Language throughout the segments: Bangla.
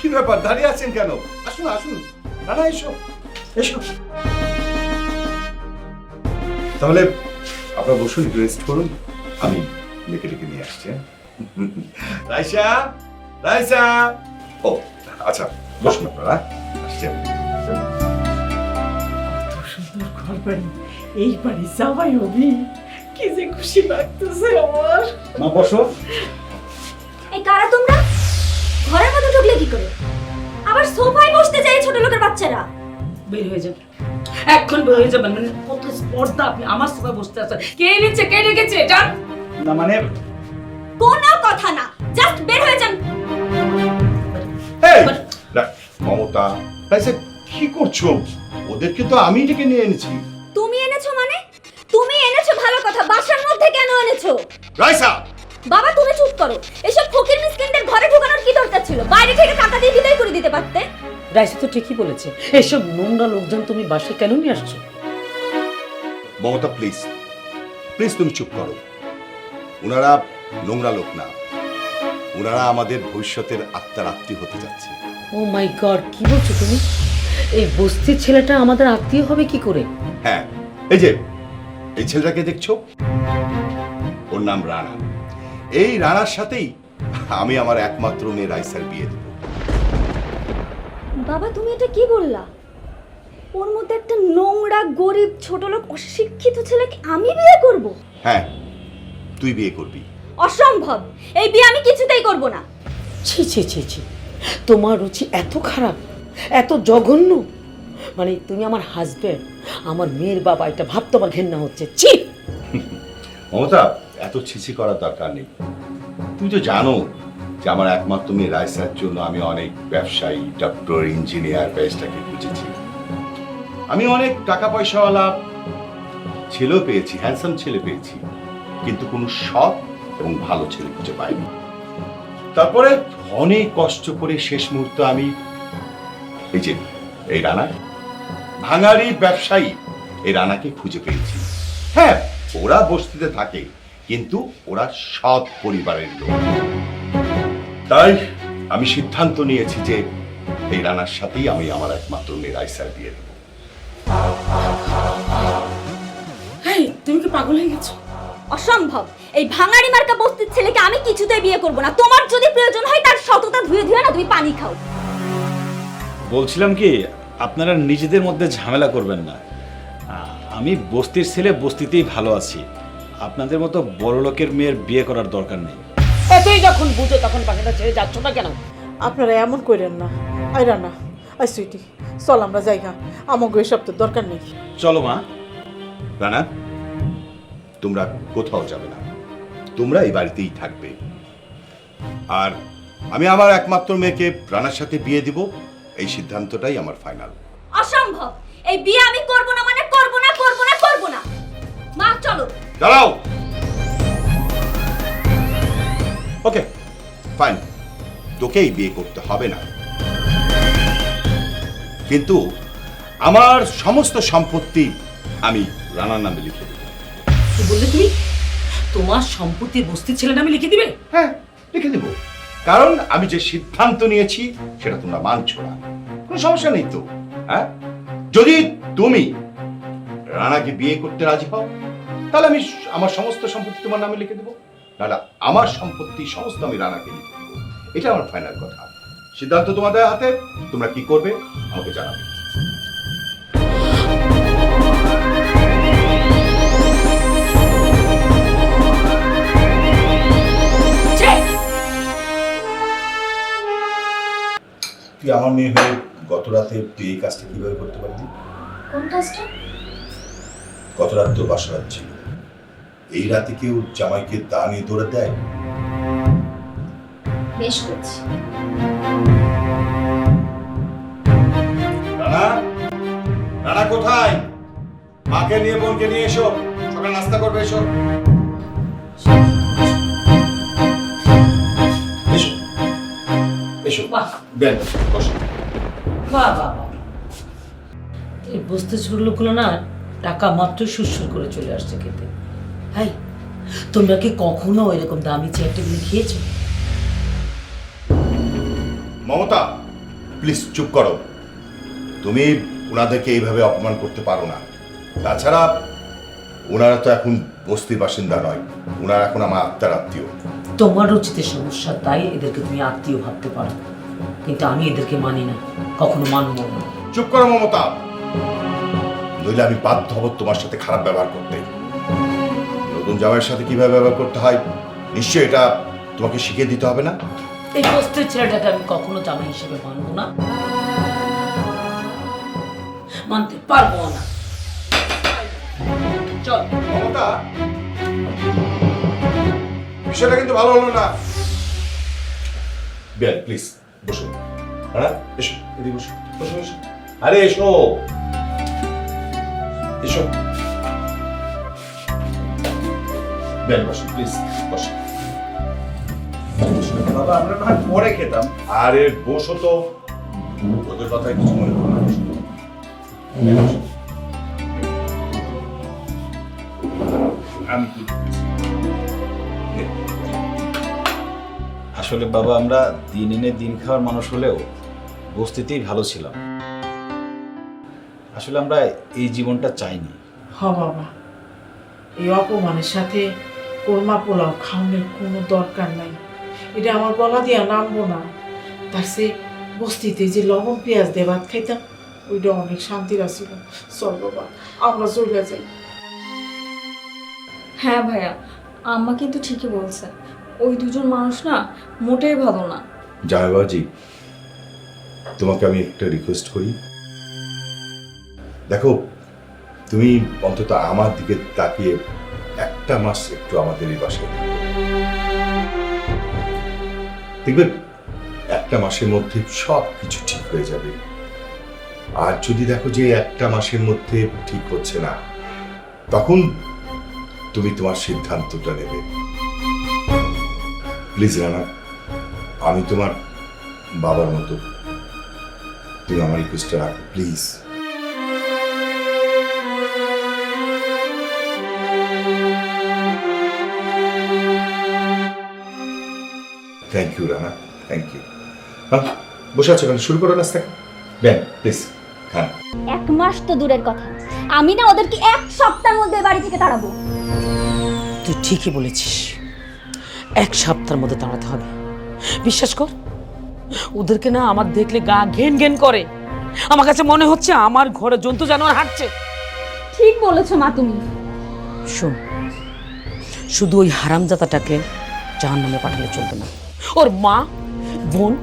কি ব্যাপার? দাঁড়িয়ে আছেন কেন? আসুন আসুন। রানা এসো। এসো। তাহলে আপনারা বসুন একটু রেস্ট করুন। আমি মেয়েকে ডেকে নিয়ে আসছি হ্যাঁ? রাইসা রাইসা। ও আচ্ছা বসুন আপনারা। আসছি আমি। এত সুন্দর ঘর বাড়ি। এই বাড়ি জামাই হবি কি যে খুশি লাগতেছে আমার। মা বসো। এই কারা তোমরা আবার সোফায় বসতে চাই ছোট লোকের বাচ্চারা। বের হয়ে যাবে। এখন বের হয়ে যাবেন মানে কত স্পর্ধা আপনি আমার সবাই বসতে আছেন। কে এনেছে কে রেখেছে জান? না মানে? কোনো কথা না জাস্ট বের হয়ে যান। এই মমতা রাইসা কি করছ? ওদেরকে তো আমি ডেকে নিয়ে এনেছি। তুমি এনেছো মানে? তুমি এনেছো ভালো কথা বাসার মধ্যে কেন এনেছো? রাইসা! বাবা তুমি চুপ করো। এসব ফকির মিসকিনদের ঘরে ঢোকানোর কি দরকার ছিল? বাইরে থেকে টাকা দিয়ে বিদায় করে দিতে পারতে? রাইসা তো ঠিকই বলেছে এসব নোংরা লোকজন তুমি বাসায় কেন নিয়ে আসছো? মমতা প্লিজ প্লিজ তুমি চুপ করো। ওনারা নোংরা লোক না। ওনারা আমাদের ভবিষ্যতের আত্মার আত্মীয় হতে যাচ্ছে। ও মাই গড কি বলছো তুমি? এই বস্তির ছেলেটা আমাদের আত্মীয় হবে কি করে? হ্যাঁ এই যে এই ছেলেটাকে দেখছ? ওর নাম রানা। এই রানার সাথেই আমি আমার একমাত্র মেয়ে রাইসার বিয়ে দেবো। বাবা তুমি এটা কি বললা? ওর মধ্যে একটা নোংরা গরিব ছোট লোক অশিক্ষিত ছেলেকে আমি বিয়ে করব? হ্যাঁ তুই বিয়ে করবি। অসম্ভব! এই বিয়ে আমি কিছুতেই করব না। ছি ছি ছি ছি। তোমার রুচি এত খারাপ এত জঘন্য। মানে তুমি আমার হাজবেন্ড আমার মেয়ের বাবা এটা ভাবতে আমার ঘেন্না হচ্ছে। ছি! মমতা এত ছিছি করার দরকার নেই। তুমি তো জানো যে আমার একমাত্র মেয়ে রাইসার জন্য আমি অনেক ব্যবসায়ী, ডক্টর, ইঞ্জিনিয়ার, ব্যারিস্টারকে খুঁজেছি। আমি অনেক টাকা পয়সাওয়ালা ছেলেও পেয়েছি হ্যান্ডসাম ছেলে পেয়েছি, কিন্তু কোনো সৎ এবং ভালো ছেলে খুঁজে পাইনি। তারপরে অনেক কষ্ট করে শেষ মুহূর্তে আমি এই যে, এই রানা, ভাঙারি ব্যবসায়ী, এই রানাকে খুঁজে পেয়েছি। হ্যাঁ ওরা বস্তিতে থাকে। কিন্তু ওরা সৎ পরিবারের লোক। তাই আমি সিদ্ধান্ত নিয়েছি যে এই রানার সাথেই আমি আমার একমাত্র মেয়ের আইসার বিয়ে দেবো। তুমি কি পাগল হয়ে গেছো? অসম্ভব। এই ভাঙাড়ি মার্কা বস্তির ছেলেকে আমি কিছুতেই বিয়ে করব না। তোমার যদি প্রয়োজন হয় তার সততা ধুয়ে ধুয়ে না তুমি পানি খাও। বলছিলাম কি আপনারা নিজেদের মধ্যে ঝামেলা করবেন না। আমি বস্তির ছেলে বস্তিতেই ভালো আছি। আপনাদের মতো বড় লোকের মেয়ের বিয়ে করার দরকার নেই। এতই যখন বুঝো তখন বাকিটা ছেড়ে যাচ্ছ না কেন? আপনারা এমন করেন না। I Rana I Sweety. চল আমরা জায়গা আমাকে এসব তো দরকার নেই। চলো মা। রানা তোমরা কোথাও যাবে না। তোমরা এই বাড়িতেই থাকবে। আর আমি আমার একমাত্র মেয়েকে রানার সাথে বিয়ে দিব এই সিদ্ধান্তটাই আমার ফাইনাল। অসম্ভব! এই বিয়ে আমি করব না। দাঁড়াও। ওকে ফাইন তোকে এই বিয়ে করতে হবে না। কিন্তু আমার সমস্ত সম্পত্তি আমি রানার নামে লিখে দেবো। কি বললে তুমি? তোমার সম্পত্তি বস্তির ছেলে নামে লিখে দিবে? হ্যাঁ লিখে দেবো। কারণ আমি যে সিদ্ধান্ত নিয়েছি সেটা তোমরা মানছো না। কোনো সমস্যা নেই তো হ্যাঁ? যদি তুমি রানাকে বিয়ে করতে রাজি হও তাহলে আমি আমার সমস্ত সম্পত্তি তোমার নামে লিখে দেবো। নাহলে আমার সম্পত্তি সমস্ত আমি রানাকে লিখে দেবো। এটা আমার ফাইনাল কথা। সিদ্ধান্ত তোমাদের হাতে তোমরা কি করবে আমাকে জানাবে। তুই আমার মেয়ে হয়ে গত রাতে তুই এই কাজটা কীভাবে করতে পারলি? কোন কাজটা? গত রাত তো বাসা রাত ছিল। এই রাতে কেউ জামাইকে দা নিয়ে দৌড়ে দেয়? বেশ করছি। রানা? রানা কোথায়? মাকে নিয়ে বোনকে নিয়ে এসো। সকাল নাস্তা করবে এসো। এসো। এসো। বাহ। বেন বসো। বাহ বাহ বাহ। এই বস্তি ছোট লোকগুলো না টাকা মাত্র সুরসুর করে চলে আসছে খেতে। হাই তোমরা কি কখনো এরকম দামি চেয়ার টেবিল খেয়েছো? মমতা প্লিজ চুপ করো। তুমি ওনাদেরকে এইভাবে অপমান করতে পারো না। তাছাড়া ওনারা তো এখন বস্তির বাসিন্দা নয় ওনারা এখন আমার আত্মার আত্মীয়। তোমার রুচিতে সমস্যা তাই এদেরকে তুমি আত্মীয় ভাবতে পারো। কিন্তু আমি এদেরকে মানি না কখনো মানব না। চুপ করো মমতা। নইলে আমি বাধ্য হব তোমার সাথে খারাপ ব্যবহার করতে। নতুন জামাইয়ের সাথে কীভাবে ব্যবহার করতে হয় নিশ্চয়ই এটা তোমাকে শিখিয়ে দিতে হবে না? এই বস্তির ছেলেটাকে আমি কখনো জামাই হিসেবে মানবো না। মানতে পারব না। চল। মমতা বিষয়টা কিন্তু ভালো হলো না। বেল প্লিজ বসো। হ্যাঁ এসো এদিকে বসো বসো বসো। আরে এসো। এসো। প্লিজ বসো বাবা আমরা না পরে খেতাম। আরে বসো তো। ওদের কথায় কিছু মনে করো না বসো। বসো। আমি আসলে বাবা আমরা দিন এনে দিন খাওয়ার মানুষ হলেও বস্তিতেই ভালো ছিলাম। আসলে আমরা এই জীবনটা চাইনি। হ বাবা এই অপমানের সাথে কোরমা পোলাও খাওয়ানোর কোনো দরকার নাই। এটা আমার গলা দিয়া নামবো না। তার সে বস্তিতে যে লবণ পেঁয়াজ দিয়ে ভাত খাইতাম ওইটা অনেক শান্তির আছিল। চল বাবা আমরা চলে যাই। হ্যাঁ ভাইয়া আম্মা কিন্তু ঠিকই বলছে। ওই দুজন মানুষ না মোটেই ভালো না। জামাইবাজি তোমাকে আমি একটা রিকোয়েস্ট করি। দেখো তুমি অন্তত আমার দিকে তাকিয়ে একটা মাস একটু আমাদের এই বাসায় দেখবেন, একটা মাসের মধ্যে সব কিছু ঠিক হয়ে যাবে। আর যদি দেখো যে একটা মাসের মধ্যে ঠিক হচ্ছে না, তখন তুমি তোমার সিদ্ধান্তটা নেবে। প্লিজ রানা, আমি তোমার বাবার মতো। তুমি আমার রিকোয়েস্টটা রাখো, please. Thank you Rana thank you বসে আছো কেন? শুরু করো নাস্তা ব্যান প্লিজ খান এক মাস তো দূরের কথা। আমি না ওদেরকে এক সপ্তাহের মধ্যে বাড়ি থেকে তাড়াবো। তুই ঠিকই বলেছিস। এক সপ্তাহের মধ্যে দাঁড়াতে হবে। বিশ্বাস কর ওদেরকে না আমার দেখলে গা ঘেন ঘেন করে। আমার কাছে মনে হচ্ছে আমার ঘরে জন্তু জানোয়ার হাঁটছে। ঠিক বলেছ মা তুমি। শোন শুধু ওই হারামজাতাটাকে জাহান নামে পাঠালে চলবে না। ওর মা বোন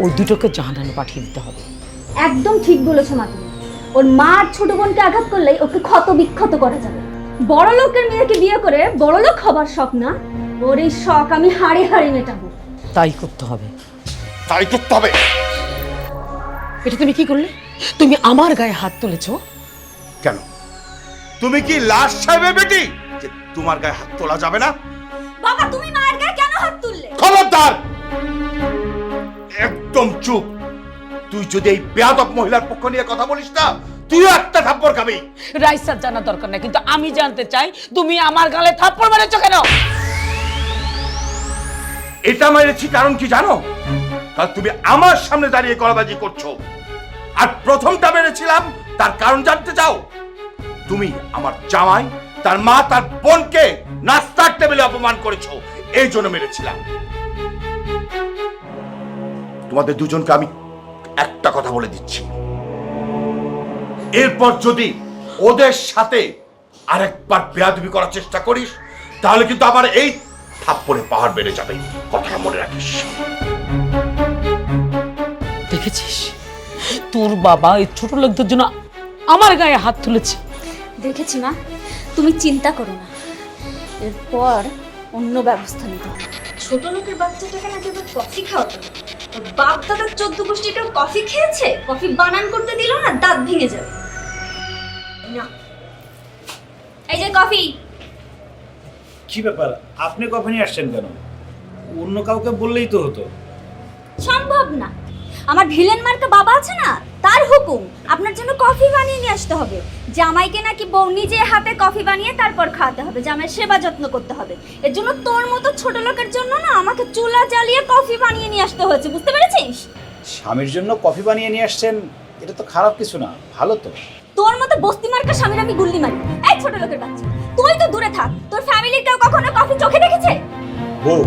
ওই দুটোকে জাহান নামে পাঠিয়ে দিতে হবে। একদম ঠিক বলেছ মা তুমি। ওর মা আর ছোট বোনকে আঘাত করলেই ওকে ক্ষত বিক্ষত করা যাবে। বড় লোকের মেয়েকে বিয়ে করে বড় লোক হবার শখ না? ওর এই শখ আমি হাড়ে হাড়ে মেটাবো। তাই করতে হবে। তাই করতে হবে। এটা তুমি কি করলে? তুমি আমার গায়ে হাত তুলেছো? কেন? তুমি কি লাশ সাহেবের বেটি? যে তোমার গায়ে হাত তোলা যাবে না? বাবা খবরদার। একদম চুপ। তুই যদি এই বেয়াদব মহিলার পক্ষ নিয়ে কথা বলিস না তুইও একটা থাপ্পড় খাবি। রাইসার জানার দরকার নাই কিন্তু আমি জানতে চাই তুমি আমার গালে থাপ্পড় মেরেছো কেন? এটা মেরেছি কারণ কি জানো? কারণ তুমি আমার সামনে দাঁড়িয়ে গলাবাজি করছ। আর প্রথমটা মেরেছিলাম তার কারণ জানতে চাও। তুমি আমার জামাই তার মা তার বোনকে নাস্তার টেবিলে অপমান করেছ। এই জন্য মেরেছিলাম। তোমাদের দুজনকে আমি একটা কথা বলে দিচ্ছি। এরপর যদি ওদের সাথে আরেকবার বেয়াদবি করার চেষ্টা করিস তাহলে কিন্তু আবার এই থাপ্পড়ে পাহাড় বেড়ে যাবে। কথাটা মনে রাখিস। দেখেছিস? তোর বাবা এই ছোট লোকদের জন্য আমার গায়ে হাত তুলেছে। দেখেছি মা তুমি চিন্তা করো না। এরপর অন্য ব্যবস্থা নিতে হবে। ছোট লোকের বাচ্চাটাকে নাকি এবার কফি খাওয়াতো ওর বাপ দাদার চোদ্দ গোষ্ঠীটাও কফি খেয়েছে? কফি বানান করতে দিল না দাঁত ভেঙে যাবে। না। এই যে কফি কি ব্যাপার? আপনি কখন আসছেন কেন? অন্য কাউকে বললেই তো হতো। সম্ভব না। আমার ভিলেন মার্কা বাবা আছে না? তার হুকুম আপনার জন্য কফি বানিয়ে নিয়ে আসতে হবে। জামাইকে নাকি বউ নিজে হাতে কফি বানিয়ে তারপর খাওয়াতে হবে জামাই সেবা যত্ন করতে হবে। এর জন্য তোর মতো ছোট লোকের জন্য না আমাকে চুলা জ্বালিয়ে কফি বানিয়ে নিয়ে আসতে হয়েছে বুঝতে পেরেছিস? স্বামীর জন্য কফি বানিয়ে নিয়ে আসছেন এটা তো খারাপ কিছু না ভালো তো। তোর মতো বস্তি মার্কা স্বামীর আমি গুল্লি মারি। এই ছোট লোকের বাচ্চা তুই তো দূরে থাক তোর ফ্যামিলির কেউ কখনো কফি চোখে দেখেছে? বউ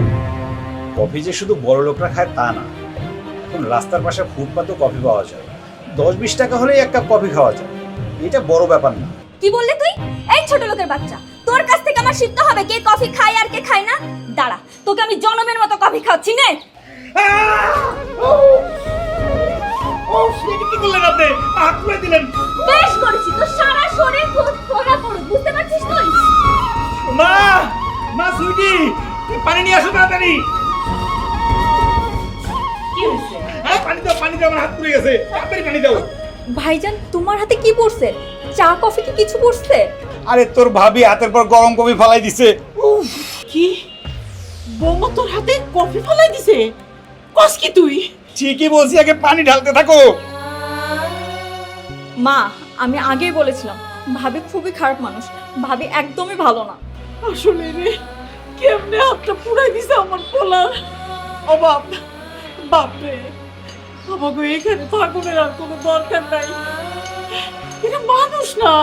কফি যে শুধু বড় লোকরা খায় তা না এখন রাস্তার পাশে ফুটপাতেও কফি পাওয়া যায়। দশ বিশ টাকা হলেই এক কাপ কফি খাওয়া যায়। এটা বড় ব্যাপার না। কি বললি তুই? এই ছোট লোকের বাচ্চা তোর কাছ থেকে আমার শিখতে হবে কে কফি খায় আর কে খায় না? দাঁড়া তোকে আমি জনমের মতো কফি খাওয়াচ্ছি নে। কি করলেন আপনি? হাত করে দিলেন। বেশ করেছি তোর সারা শরীর ফোড়া পড়ুক বুঝতে পারছিস তুই? মা মা সুইটি পানি নিয়ে আসো তাড়াতাড়ি। কি হয়েছে? হ্যাঁ পানি দাও পানি দাও আমার হাত পুড়ে গেছে। তাড়াতাড়ি পানি দাও। ভাইজান তোমার হাতে কি পড়ছে? চা কফি কি কিছু পড়ছে? আরে তোর ভাবি হাতের পর গরম কফি ফালাই দিছে। উফ কি? বৌমা তোর হাতে কফি ফেলাই দিছে? কস কি তুই? ঠিকই বলছি আগে পানি ঢালতে থাকো। মা আমি আগেই বলেছিলাম ভাবি খুবই খারাপ মানুষ। ভাবি একদমই ভালো না। আসলে রে কেমনে হাতটা পুরাই দিছে আমার পোলার ও বাপ বাপ রে আমাকে এখানে থাকুনের আর কোনো দরকার নাই। এটা মানুষ না।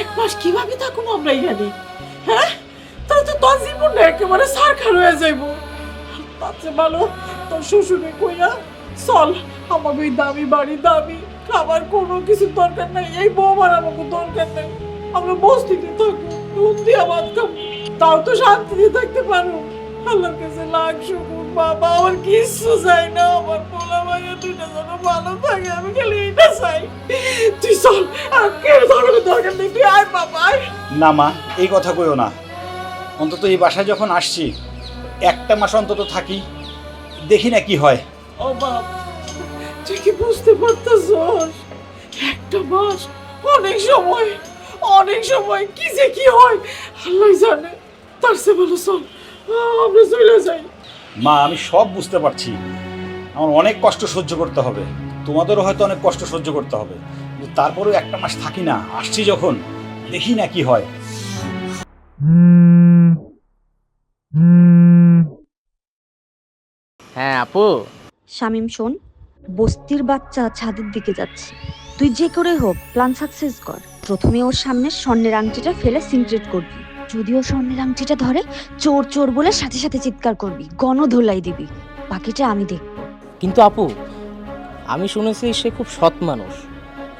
এক মাস কীভাবে থাকুন আমরা এখানে? হ্যাঁ? তাহলে তো তোর জীবনটা একেবারে সারখার হয়ে যাইব। তার চেয়ে ভালো তোর শ্বশুরে কইয়া চল, আমাকে ওই দামি বাড়ি, দামি খাবার, কোনো কিছু দরকার নাই। এই বৌমার আমাকে দরকার নাই। আমরা বস্তিতে থাকব নুন দিয়া ভাত খাব। তাও তো শান্তিতে থাকতে পারো আল্লাহর কাছে লাখ শুকুর। বাবা আমার কিচ্ছু চাই না আমার পোলা ভাইয়া দুইটা যেন ভালো থাকে আমি খালি এটা চাই। তুই চল আর কেউ ধরনের দরকার নেই তুই আয় বাবা না মা এই কথা কইও না। অন্তত এই বাসায় যখন আসছি একটা মাস অন্তত থাকি দেখি না কি হয়। ও বাপ তুই কি বুঝতে পারতেছ একটা মাস অনেক সময় অনেক সময় কি যে কি হয় আল্লাহ জানে। তার সে ভালো চল আমরা চলে যাই। মা আমি সব বুঝতে পারছি। আমার অনেক কষ্ট সহ্য করতে হবে। তোমাদেরও হয়তো অনেক কষ্ট সহ্য করতে হবে। কিন্তু তারপরেও একটা মাস থাকি না আসছি যখন দেখি না কি হয়। হ্যাঁ আপু। শামিম শোন। বস্তির বাচ্চা ছাদের দিকে যাচ্ছে। তুই যে করে হোক প্ল্যান সাকসেস কর। প্রথমে ওর সামনে স্বর্ণের আংটিটা ফেলে সিনক্রেট করবি। যদি ও স্বর্ণের আংটিটা ধরে চোর চোর বলে সাথে সাথে চিৎকার করবি গণধোলাই দিবি। বাকিটা আমি দেখ কিন্তু আপু আমি শুনেছি সে খুব সৎ মানুষ।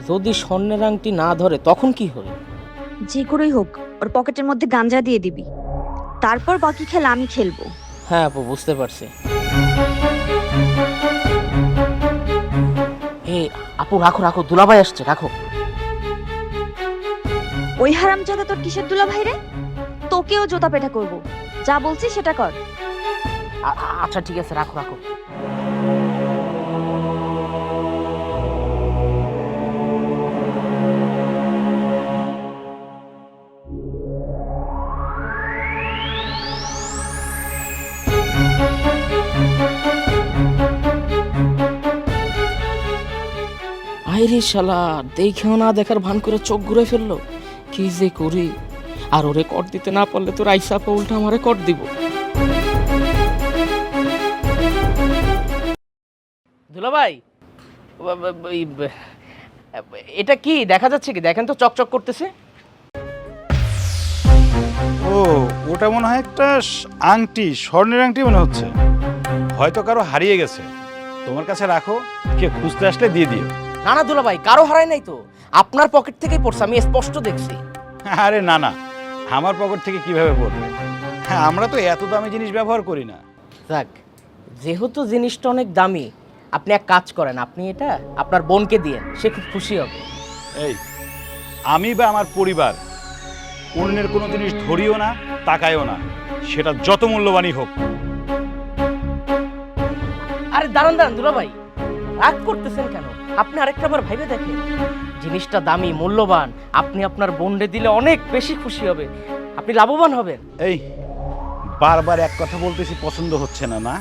যদি স্বর্ণের আংটি না ধরে তখন কি হবে? যে করেই হোক ওর পকেটের মধ্যে গাঞ্জা দিয়ে দিবি। তারপর বাকি খেলা আমি খেলব। হ্যাঁ আপু বুঝতে পারছি। এ আপু রাখো রাখো দুলাভাই আসছে রাখো। ওই হারামজাদা তোর কিসের দুলা ভাই রে? তোকেও জোতা পেটা করব। যা বলছি সেটা কর। আচ্ছা ঠিক আছে, রাখো রাখো। আইরে শালা, দেখেও না, দেখার ভান করে চোখ ঘুরে ফেলল। কি যে করি। আর ওরে কর দিতে না পারলে তোর আইসা উল্টা আমারে কর দিব। দুলাভাই এই ব- এটা কি? দেখা যাচ্ছে কি? দেখেন তো চকচক করতেছে। ও ওটা মনে হয় একটা আংটি স্বর্ণের আংটি মনে হচ্ছে। হয়তো কারও হারিয়ে গেছে। তোমার কাছে রাখো কে খুঁজতে আসলে দিয়ে দিও। না না দুলাভাই কারও হারায় নাই তো। আপনার পকেট থেকেই পড়ছে আমি স্পষ্ট দেখছি। আরে না না আমার পকেট থেকে কীভাবে পড়বে? হ্যাঁ আমরা তো এত দামি জিনিস ব্যবহার করি না। যাক যেহেতু জিনিসটা অনেক দামি আপনি এক কাজ করেন আপনি এটা আপনার বোনকে দিয়েন সে খুব খুশি হবে। এই আমি বা আমার পরিবার অন্যের কোনো জিনিস ধরিও না তাকায়ও না সেটা যত মূল্যবানই হোক। আরে দাঁড়ান দাঁড়ান দুলাভাই রাগ করতেছেন কেন? আপনি আরেকটা বার ভাইবে দেখেন। জিনিসটা দামি মূল্যবান। আপনি আপনার বন্ডে দিলে অনেক বেশি খুশি হবে। আপনি লাভবান হবেন। এই বারবার এক কথা বলতেছি পছন্দ হচ্ছে না না?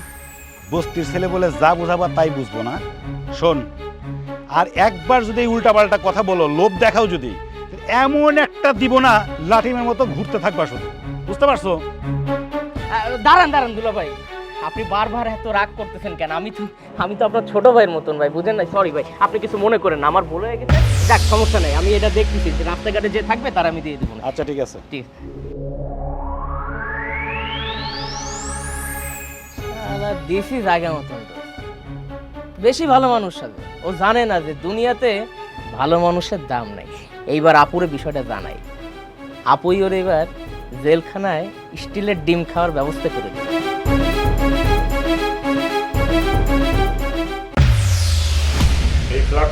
বস্তির ছেলে বলে যা বোঝাবার তাই বুঝব না। শোন আর একবার যদি এই উল্টাপাল্টা কথা বলো লোভ দেখাও যদি এমন একটা দিব না লাঠিমের মতো ঘুরতে থাকবা শুধু। বুঝতে পারছ? দাঁড়ান দাঁড়ান দুলা ভাই আপনি বারবার এত রাগ করতেছেন কেন? আমি তো আমি তো আপনার ছোট ভাইয়ের মতন ভাই বুঝেন না সরি ভাই আপনি কিছু মনে করেন আমার ভুল হয়ে গেছে। যাক সমস্যা নেই। আমি এটা দেখতেছি যে রাস্তাঘাটে যে থাকবে তার আমি দিয়ে দেবো। আচ্ছা ঠিক আছে। ঠিক। দিছি জায়গা মতন বেশি ভালো মানুষ সাথে ও জানে না যে দুনিয়াতে ভালো মানুষের দাম নাই। এইবার আপুরে বিষয়টা জানাই। আপুই ওর এবার জেলখানায় স্টিলের ডিম খাওয়ার ব্যবস্থা করে দিল।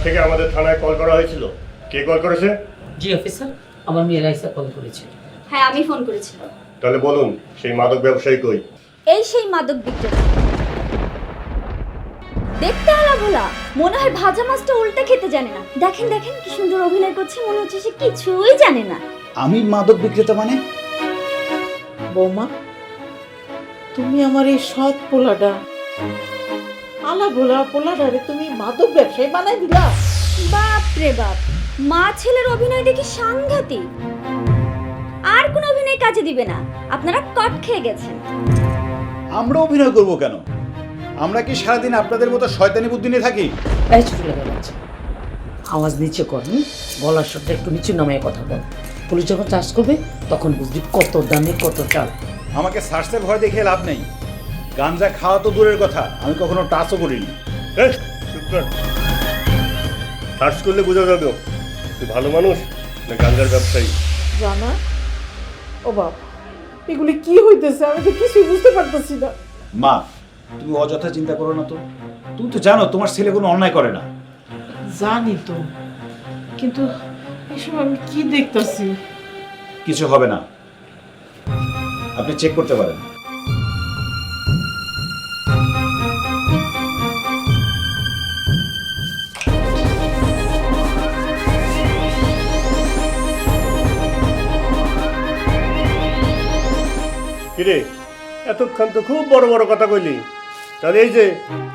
থেকে আমাদের থানায় কল করা হয়েছিল? কে কল করেছে? জি অফিসার আমার মেয়ে রাইসা কল করেছে। হ্যাঁ আমি ফোন করেছিলাম। তাহলে বলুন সেই মাদক ব্যবসায়ী কই? এই সেই মাদক বিক্রেতা। দেখতে আলা ভোলা মনে হয় ভাজা মাছটা উল্টে খেতে জানে না। দেখেন দেখেন কি সুন্দর অভিনয় করছে মনে হচ্ছে সে কিছুই জানে না। আমি মাদক বিক্রেতা মানে? বৌমা তুমি আমার এই সৎ পোলাটা আলা ভোলা পোলাটারে তুমি মাদক ব্যবসায়ী বানাই দিলা? বাপ রে বাপ মা ছেলের অভিনয় দেখি সাংঘাতিক। আর কোন অভিনয় কাজে দিবে না আপনারা কট খেয়ে গেছেন। আমরা অভিনয় করব কেন? আমরা কি সারাদিন আপনাদের মতো শয়তানি বুদ্ধি নিয়ে থাকি? এই ছোট বাচ্চা আওয়াজ নিচে কর হুম? গলার স্বরটা একটু নিচে নামায় কথা বল। পুলিশ যখন চার্জ করবে তখন বুঝবি কত দামে কত চাল। আমাকে সার্সের ভয় দেখিয়ে লাভ নেই। গাঞ্জা খাওয়া তো দূরের কথা আমি কখনো টাচও করিনি। সার্চ করলে বোঝা যাবে তুই ভালো মানুষ না গাঞ্জার ব্যবসায়ী? জানা? ও বাপ এগুলি কি হইতেছে? আমি তো কিছুই বুঝতে পারতেছি না। মা তুমি অযথা চিন্তা করো না তো। তুমি তো জানো তোমার ছেলে কোনো অন্যায় করে না। জানি তো কিন্তু এসব আমি কি দেখতাছি? কিছু হবে না। আপনি চেক করতে পারেন। কিরে? এতক্ষণ তো খুব বড় বড় কথা কইলি। তাহলে এই যে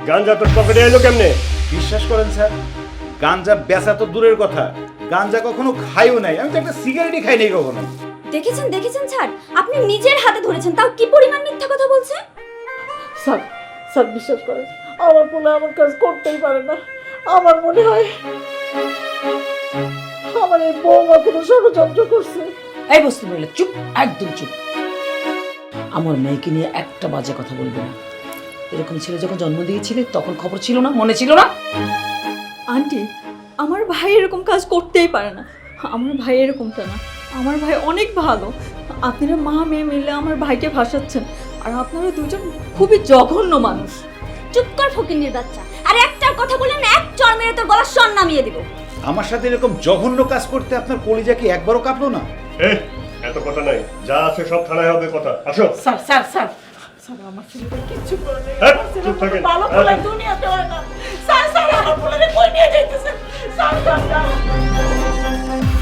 গাঞ্জা তোর পকেটে এলো কেমনে? বিশ্বাস করেন স্যার গাঞ্জা বেচা তো দূরের কথা। গাঞ্জা কখনো খাইও নাই। আমি তো একটা সিগারেটই খাই নাই কখনো। দেখেছেন দেখেছেন স্যার? আপনি নিজের হাতে ধরেছেন তাও কি পরিমাণ মিথ্যা কথা বলছে? স্যার স্যার বিশ্বাস করেন আমার পোলা আমার কাজ করতেই পারে না। আমার মনে হয় আমার এই বৌমা কোনো ষড়যন্ত্র করছে। এই বস্তু বলে চুপ একদম চুপ। আমার মেয়েকে নিয়ে একটা বাজে কথা বলবে না। এরকম ছেলে যখন জন্ম দিয়েছিলে তখন খবর ছিল না মনে ছিল না? আন্টি আমার ভাই এরকম কাজ করতেই পারে না। আমার ভাই এরকমটা না। আমার ভাই অনেক ভালো। আপনারা মা মেয়ে মিলে আমার ভাইকে ভাসাচ্ছেন। আর আপনারা দুজন খুবই জঘন্য মানুষ। চুপ কর ফকিন্নির বাচ্চা। আর একটা কথা বললেন এক চর মেরে তোর গলার স্বর নামিয়ে দিব। আমার সাথে এরকম জঘন্য কাজ করতে আপনার কলিজা কি একবারও কাঁপলো না? এত কথা নাই। যা আছে সব থানায় হবে কথা। আসো। Sir sir sir. আমার হ্যাঁ, না। স্যার স্যার আমার বলে কই নিয়ে যাইতেছেন? Sir sir.